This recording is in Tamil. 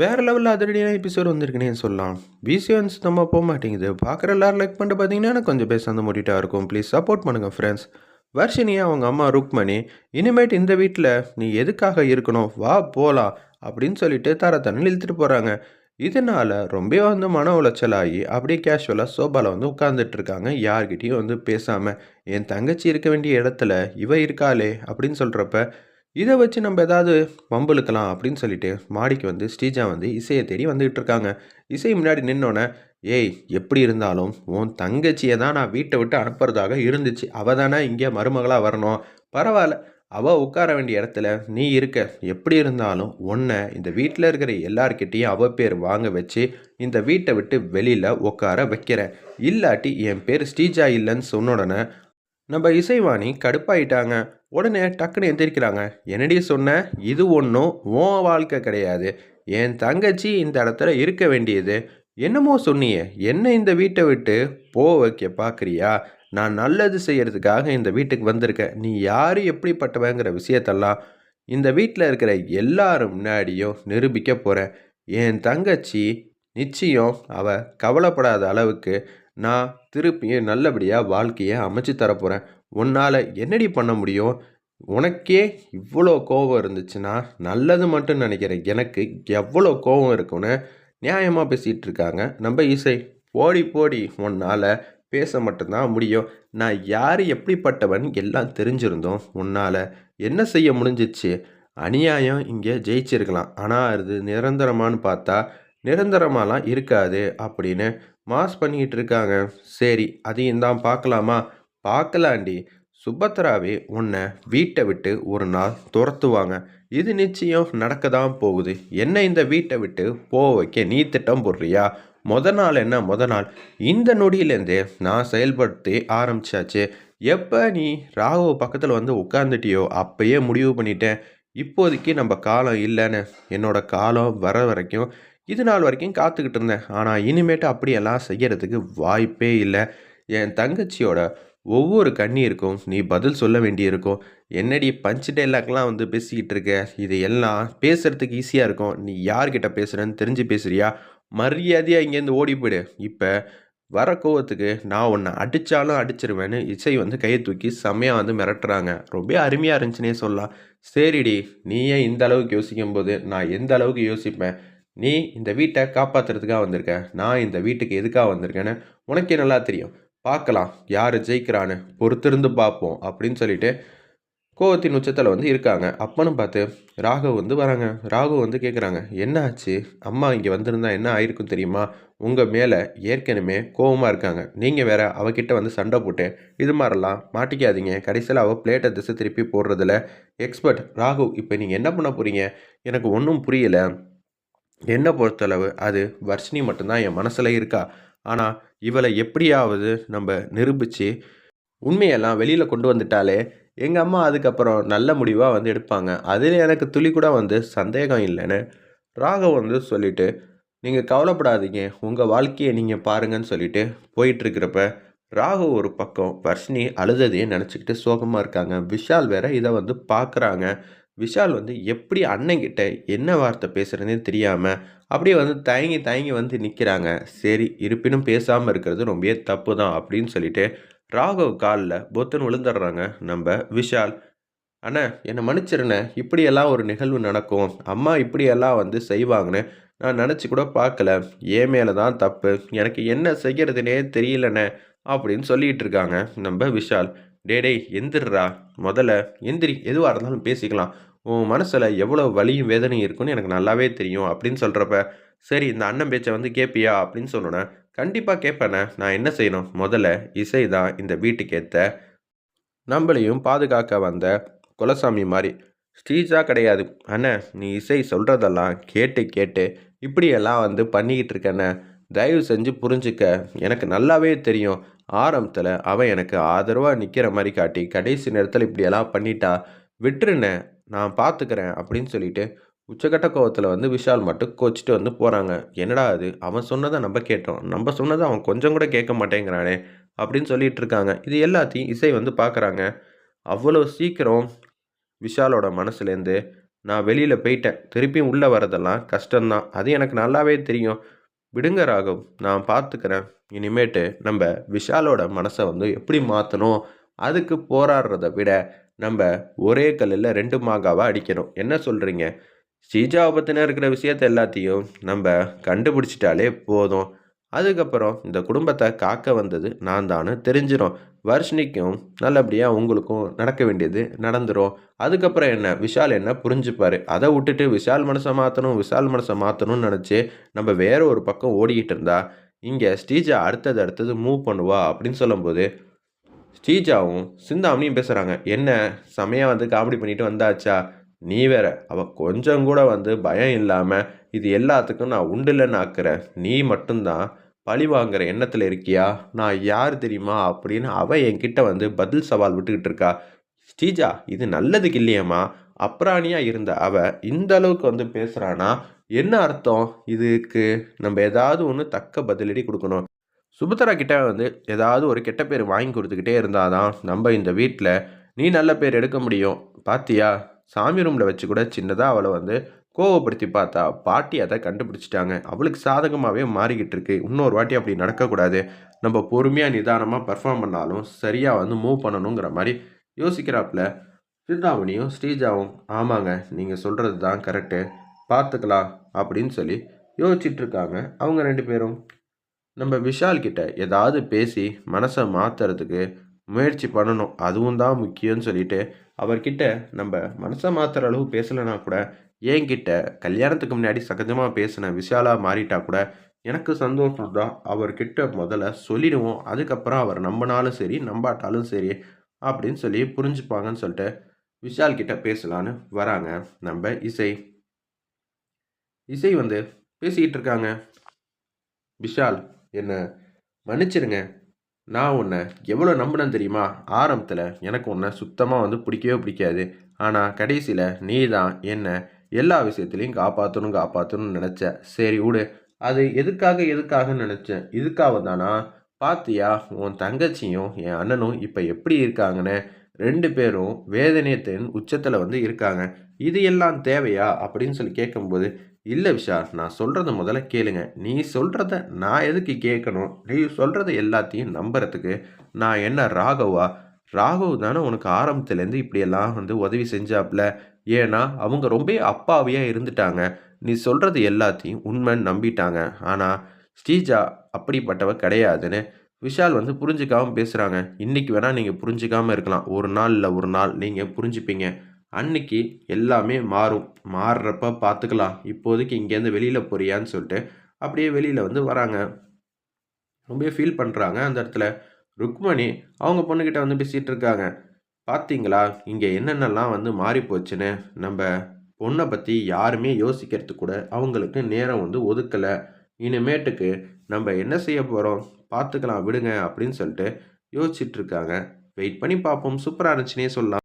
வேறு லெவலில் அதிரடியான எபிசோடு வந்திருக்குன்னே சொல்லலாம். பிசிஎன் சுத்தமாக போக மாட்டேங்குது. பார்க்குற எல்லோரும் லைக் பண்ணிட்டு பார்த்தீங்கன்னா எனக்கு கொஞ்சம் பேச அந்த மூடிட்டாக இருக்கும். ப்ளீஸ் சப்போர்ட் பண்ணுங்கள் ஃப்ரெண்ட்ஸ் வர்ஷினியை அவங்க அம்மா ருக்மணி இனிமேட் இந்த வீட்டில் நீ எதுக்காக இருக்கணும்? வா போகலாம் அப்படின்னு சொல்லிட்டு தர தண்ணி இழுத்துட்டு போகிறாங்க இதனால் ரொம்ப வந்து மன உளைச்சலாகி அப்படியே கேஷுவலாக சோபாவில் வந்து உட்காந்துட்டு இருக்காங்க. யார்கிட்டையும் வந்து பேசாமல் என் தங்கச்சி இருக்க வேண்டிய இடத்துல இவ இருக்காளே அப்படின்னு சொல்கிறப்ப இதை வச்சு நம்ம ஏதாவது வம்பிழுக்கலாம் அப்படின்னு சொல்லிட்டு மாடிக்கு வந்து ஸ்ரீஜா வந்து இசையை தேடி வந்துகிட்டு இருக்காங்க. இசை முன்னாடி நின்னோடனே ஏய் எப்படி இருந்தாலும் உன் தங்கச்சியை தான் நான் வீட்டை விட்டு அனுப்புறதாக இருந்துச்சு. அவள் தானே இங்கே மருமகளாக வரணும். பரவாயில்ல அவள் உட்கார வேண்டிய இடத்துல நீ இருக்க. எப்படி இருந்தாலும் உன்னை இந்த வீட்டில் இருக்கிற எல்லார்கிட்டேயும் அவ பேர் வாங்க வச்சு இந்த வீட்டை விட்டு வெளியில் உட்கார வைக்கிறேன் இல்லாட்டி என் பேர் ஸ்ரீஜா இல்லைன்னு சொன்ன உடனே நம்ம இசைவாணி கடுப்பாயிட்டாங்க. உடனே டக்குன்னு எந்திரிக்கிறாங்க. என்னடி சொன்ன? இது ஒன்றும் உன் வாழ்க்கை கிடையாது. என் தங்கச்சி இந்த இடத்துல இருக்க வேண்டியது. என்னமோ சொன்னியே என்ன இந்த வீட்டை விட்டு போ வைக்க பார்க்குறியா? நான் நல்லது செய்யறதுக்காக இந்த வீட்டுக்கு வந்திருக்கேன். நீ யார் எப்படிப்பட்டவங்கிற விஷயத்தெல்லாம் இந்த வீட்டில் இருக்கிற எல்லாரும் முன்னாடியும் நிரூபிக்க போகிறேன் என் தங்கச்சி நிச்சயம் அவ கவலைப்படாத அளவுக்கு நான் திருப்பியும் நல்லபடியாக வாழ்க்கையை அமைச்சு தரப்போகிறேன் உன்னால் என்னடி பண்ண முடியும்? உனக்கே இவ்வளோ கோபம் இருந்துச்சுன்னா நல்லது மட்டும் நினைக்கிறேன் எனக்கு எவ்வளோ கோபம் இருக்குன்னு நியாயமாக பேசிகிட்டு இருக்காங்க. நம்ம இசை போடி போடி உன்னால் பேச மட்டும்தான் முடியும். நான் யார் எப்படிப்பட்டவன் எல்லாம் தெரிஞ்சிருந்தோம் உன்னால் என்ன செய்ய முடிஞ்சிச்சு? அநியாயம் இங்கே ஜெயிச்சிருக்கலாம். ஆனால் அது நிரந்தரமானு பார்த்தா நிரந்தரமாலாம் இருக்காது அப்படின்னு மாஸ் பண்ணிக்கிட்டு இருக்காங்க. சரி அதையும் தான் பார்க்கலாமா? பார்க்கலாண்டி. சுபத்ராவே உன்னை வீட்டை விட்டு ஒரு நாள் துரத்துவாங்க. இது நிச்சயம் நடக்க தான் போகுது. என்ன இந்த வீட்டை விட்டு போக வைக்க நீ திட்டம் போடுறியா? முத நாள் என்ன முத நாள்? இந்த நொடியிலேருந்தே நான் செயல்படுத்தி ஆரம்பிச்சாச்சு. எப்போ நீ ராகவ பக்கத்தில் வந்து உட்காந்துட்டியோ அப்பயே முடிவு பண்ணிட்டேன். இப்போதைக்கு நம்ம காலம் இல்லைன்னு என்னோட காலம் வர வரைக்கும் இது நாள் வரைக்கும் காத்துக்கிட்டு இருந்தேன். ஆனால் இனிமேட்டு அப்படியெல்லாம் செய்யறதுக்கு வாய்ப்பே இல்லை. என் தங்கச்சியோட ஒவ்வொரு கண்ணீருக்கும் நீ பதில் சொல்ல வேண்டியிருக்கும். என்னடி பஞ்ச் டைலாக்லாம் வந்து பேசிக்கிட்டு இருக்க? இது எல்லாம் பேசுகிறதுக்கு ஈஸியாக இருக்கும். நீ யார்கிட்ட பேசுகிறேன்னு தெரிஞ்சு பேசுகிறியா மரியாதையாக இங்கேருந்து ஓடி போயிடு. இப்போ வர கோவத்துக்கு நான் உன்னை அடித்தாலும் அடிச்சிருவேன்னு இசை வந்து கையை தூக்கி செம்மையாக வந்து மிரட்டுறாங்க. ரொம்ப அருமையாக இருந்துச்சுன்னே சொல்லலாம். சரிடி நீ ஏன் இந்த அளவுக்கு யோசிக்கும் போது நான் எந்த அளவுக்கு யோசிப்பேன்? நீ இந்த வீட்டை காப்பாற்றுறதுக்காக வந்திருக்க. நான் இந்த வீட்டுக்கு எதுக்காக வந்திருக்கேன்னு உனக்கே நல்லா தெரியும். பார்க்கலாம் யார் ஜெயிக்கிறான்னு. பொறுத்திருந்து பார்ப்போம் அப்படின்னு சொல்லிட்டு கோவத்தின் உச்சத்தில் வந்து இருக்காங்க. அப்பனும் பார்த்து ராகவ் வந்து வராங்க. ராகவ் வந்து கேட்குறாங்க என்ன ஆச்சு அம்மா இங்கே வந்திருந்தா என்ன ஆயிருக்கும் தெரியுமா? உங்கள் மேலே ஏற்கனவே கோவமாக இருக்காங்க. நீங்கள் வேற அவகிட்ட வந்து சண்டை போட்டு இது மாதிரிலாம் மாட்டிக்காதீங்க. கடைசியில் அவள் பிளேட்டை திசை திருப்பி போடுறதுல எக்ஸ்பர்ட் ராகு இப்போ நீங்கள் என்ன பண்ண போகிறீங்க எனக்கு ஒன்றும் புரியலை. என்னை பொறுத்தளவு? அது வர்ஷினி மட்டும்தான் என் மனசில் இருக்கா? ஆனால் இவளை எப்படியாவது நம்ம நிரூபித்து உண்மையெல்லாம் வெளியில் கொண்டு வந்துட்டாலே எங்கள் அம்மா அதுக்கப்புறம் நல்ல முடிவாக வந்து எடுப்பாங்க. அதில் எனக்கு துளி கூட வந்து சந்தேகம் இல்லைன்னு ராகவ் வந்து சொல்லிவிட்டு நீங்கள் கவலைப்படாதீங்க. உங்கள் வாழ்க்கையை நீங்கள் பாருங்கன்னு சொல்லிட்டு போயிட்டுருக்கிறப்ப ராகு ஒரு பக்கம் வர்ஷினி அழுததையே நினச்சிக்கிட்டு சோகமாக இருக்காங்க. விஷால் வேற இதை வந்து பார்க்குறாங்க விஷால் வந்து எப்படி அண்ணங்கிட்ட என்ன வார்த்தை பேசுகிறதுனே தெரியாமல் அப்படியே வந்து தயங்கி தயங்கி வந்து நிற்கிறாங்க சரி இருப்பினும் பேசாமல் இருக்கிறது ரொம்பவே தப்பு தான் அப்படின்னு சொல்லிட்டு ராகவ் காலில் பொத்தன் விழுந்துடுறாங்க. நம்ம விஷால் அண்ணா என்னை மன்னிச்சிருண்ணே. இப்படியெல்லாம் ஒரு நிகழ்வு நடக்கும். அம்மா இப்படியெல்லாம் வந்து செய்வாங்கன்னு நான் நினச்சி கூட பார்க்கல. ஏன் மேலே தான் தப்பு. எனக்கு என்ன செய்கிறதுனே தெரியலண்ணே. அப்படின்னு சொல்லிகிட்டு இருக்காங்க நம்ம விஷால். டே டேய் எந்திரா முதல்ல எந்திரி. எதுவாக இருந்தாலும் பேசிக்கலாம். உன் மனசில் எவ்வளோ வலியும் வேதனையும் இருக்குன்னு எனக்கு நல்லாவே தெரியும் அப்படின்னு சொல்கிறப்ப சரி இந்த அண்ணன் பேச்சை வந்து கேட்பியா அப்படின்னு சொன்னோன்னே கண்டிப்பாக கேட்பேண்ணே நான் என்ன செய்யணும்? முதல்ல இசை தான் இந்த வீட்டுக்கேற்ற நம்மளையும் பாதுகாக்க வந்த குலசாமி மாதிரி. ஸ்ரீஜா கிடையாது. அண்ணன் நீ இசை சொல்கிறதெல்லாம் கேட்டு கேட்டு இப்படியெல்லாம் வந்து பண்ணிக்கிட்டு இருக்கண்ணே தயவு செஞ்சு புரிஞ்சுக்க. எனக்கு நல்லாவே தெரியும். ஆரம்பத்தில் அவன் எனக்கு ஆதரவாக நிற்கிற மாதிரி காட்டி கடைசி நேரத்தில் இப்படியெல்லாம் பண்ணிட்டா விட்டுருண்ணே நான் பார்த்துக்கிறேன் அப்படின்னு சொல்லிட்டு உச்சக்கட்ட கோவத்தில் வந்து விஷால் மட்டும் கோச்சிட்டு வந்து போகிறாங்க என்னடா அது அவன் சொன்னதை நம்ம கேட்டோம். நம்ம சொன்னதை அவன் கொஞ்சம் கூட கேட்க மாட்டேங்கிறானே அப்படின்னு சொல்லிட்டு இருக்காங்க. இது எல்லாத்தையும் இசை வந்து பார்க்குறாங்க அவ்வளோ சீக்கிரம் விஷாலோட மனசுலேருந்து நான் வெளியில் போயிட்டேன். திருப்பியும் உள்ளே வரதெல்லாம் கஷ்டம்தான். அது எனக்கு நல்லாவே தெரியும். விடுங்க ராகவ் நான் பார்த்துக்கிறேன் இனிமேட்டு நம்ம விஷாலோட மனசை வந்து எப்படி மாற்றணும் அதுக்கு போராடுறத விட நம்ம ஒரே கல்லில் ரெண்டு மாங்காவாக அடிக்கணும். என்ன சொல்கிறீங்க ஸ்ரீஜாவை பற்றின இருக்கிற விஷயத்த எல்லாத்தையும் நம்ம கண்டுபிடிச்சிட்டாலே போதும். அதுக்கப்புறம் இந்த குடும்பத்தை காக்க வந்தது நான் தானு தெரிஞ்சிடும் வர்ஷினிக்கும் நல்லபடியாக உங்களுக்கும் நடக்க வேண்டியது நடந்துடும் அதுக்கப்புறம் என்ன? விஷால் என்ன புரிஞ்சுப்பார்? அதை விட்டுட்டு விஷால் மனசை மாற்றணும் விஷால் மனசை மாற்றணும்னு நினச்சி நம்ம வேற ஒரு பக்கம் ஓடிக்கிட்டு இருந்தா இங்கே ஸ்ரீஜா அடுத்தது அடுத்தது மூவ் பண்ணுவா அப்படின்னு சொல்லும்போது ஸ்ரீஜாவும் சிந்தாமணியும் பேசுகிறாங்க என்ன செமையாக வந்து காமெடி பண்ணிட்டு வந்தாச்சா? நீ வேற அவள் கொஞ்சம் கூட வந்து பயம் இல்லாமல் இது எல்லாத்துக்கும் நான் உண்டுலன்னு ஆக்குறேன். நீ மட்டும்தான் பழி வாங்குற எண்ணத்தில் இருக்கியா? நான் யார் தெரியுமா? அப்படின்னு அவள் என்கிட்ட வந்து பதில் சவால் விட்டுக்கிட்டு இருக்கா. ஸ்ரீஜா இது நல்லதுக்கு இல்லையம்மா அப்ராணியாக இருந்த அவள் இந்த அளவுக்கு வந்து பேசுகிறான்னா என்ன அர்த்தம்? இதுக்கு நம்ம ஏதாவது ஒன்று தக்க பதிலடி கொடுக்கணும். சுபத்ரா கிட்ட வந்து ஏதாவது ஒரு கெட்ட பேர் வாங்கி கொடுத்துக்கிட்டே இருந்தால் தான் நம்ம இந்த வீட்டில் நீ நல்ல பேர் எடுக்க முடியும். பாத்தியா? சாமி ரூமில் வச்சு கூட சின்னதாக அவளை வந்து கோவப்படுத்தி பார்த்தா பாட்டி அதை கண்டுபிடிச்சிட்டாங்க. அவளுக்கு சாதகமாகவே மாறிக்கிட்டு இருக்கு. இன்னொரு வாட்டி அப்படி நடக்கக்கூடாது. நம்ம பொறுமையாக நிதானமாக பர்ஃபார்ம் பண்ணாலும் சரியாக வந்து மூவ் பண்ணணுங்கிற மாதிரி யோசிக்கிறாப்புல சிந்தாமணியும் ஸ்ரீஜாவும் ஆமாங்க நீங்கள் சொல்கிறது தான் கரெக்டு பார்த்துக்கலாம் அப்படின்னு சொல்லி யோசிச்சிட்ருக்காங்க அவங்க ரெண்டு பேரும். நம்ம விஷால் கிட்ட ஏதாவது பேசி மனசை மாற்றுறதுக்கு முயற்சி பண்ணணும். அதுவும் தான் முக்கியம்னு சொல்லிட்டு அவர்கிட்ட நம்ம மனசை மாற்றுற அளவு பேசலைனா கூட என்கிட்ட கல்யாணத்துக்கு முன்னாடி சகஜமாக பேசின விஷாலாக மாறிட்டா கூட எனக்கு சந்தோஷம் தான். அவர்கிட்ட முதல்ல சொல்லிடுவோம். அதுக்கப்புறம் அவர் நம்பினாலும் சரி நம்பாட்டாலும் சரி அப்படின்னு சொல்லி புரிஞ்சுப்பாங்கன்னு சொல்லிட்டு விஷால் கிட்ட பேசலான்னு வராங்க நம்ம இசை. இசை வந்து பேசிக்கிட்டு இருக்காங்க விஷால் என்ன மன்னிச்சிருங்க. நான் உன்னை எவ்வளோ நம்பினேன் தெரியுமா? ஆரம்பத்தில் எனக்கு உன்னை சுத்தமாக வந்து பிடிக்கவே பிடிக்காது. ஆனால் கடைசியில் நீ தான் என்னை எல்லா விஷயத்துலையும் காப்பாற்றணும் காப்பாற்றணும்னு நினச்ச. சரி விடு. அது எதுக்காக எதுக்காக நினச்சேன். இதுக்காக தானா? பாத்தியா உன் தங்கச்சியும் என் அண்ணனும் இப்போ எப்படி இருக்காங்கன்னு? ரெண்டு பேரும் வேதனையத்தின் உச்சத்தில் வந்து இருக்காங்க. இது எல்லாம் தேவையா? அப்படின்னு சொல்லி கேட்கும்போது இல்லை விஷால் நான் சொல்கிறத முதல்ல கேளுங்க. நீ சொல்கிறத நான் எதுக்கு கேட்கணும்? நீ சொல்கிறத எல்லாத்தையும் நம்புறதுக்கு நான் என்ன ராகவா? ராகவ் தானே உனக்கு ஆரம்பத்துலேருந்து இப்படியெல்லாம் வந்து உதவி செஞ்சாப்புல. ஏன்னா அவங்க ரொம்ப அப்பாவியாக இருந்துட்டாங்க. நீ சொல்கிறது எல்லாத்தையும் உண்மைன்னு நம்பிட்டாங்க. ஆனால் ஸ்ரீஜா அப்படிப்பட்டவ கிடையாதுன்னு விஷால் வந்து புரிஞ்சுக்காமல் பேசுகிறாங்க இன்றைக்கி வேணால் நீங்கள் புரிஞ்சுக்காமல் இருக்கலாம். ஒரு நாள் இல்லை ஒரு நாள் நீங்கள் புரிஞ்சுப்பீங்க. அன்னைக்கு எல்லாமே மாறும். மாறுறப்ப பார்த்துக்கலாம் இப்போதைக்கு இங்கேருந்து வெளியில் போறியான்னு சொல்லிட்டு அப்படியே வெளியில் வந்து வராங்க. ரொம்ப ஃபீல் பண்ணுறாங்க அந்த இடத்துல. ருக்மணி அவங்க பொண்ணுக்கிட்ட வந்து பேசிகிட்டு இருக்காங்க. பார்த்தீங்களா இங்கே என்னென்னலாம் வந்து மாறி போச்சுன்னு நம்ம பொண்ணை பற்றி யாருமே யோசிக்கிறதுக்கு கூட அவங்களுக்கு நேரம் வந்து ஒதுக்கலை. இனிமேட்டுக்கு நம்ம என்ன செய்ய போகிறோம் பார்த்துக்கலாம் விடுங்க அப்படின்னு சொல்லிட்டு யோசிச்சுட்டு இருக்காங்க. வெயிட் பண்ணி பார்ப்போம். சூப்பராக இருந்துச்சுன்னே சொல்லலாம்.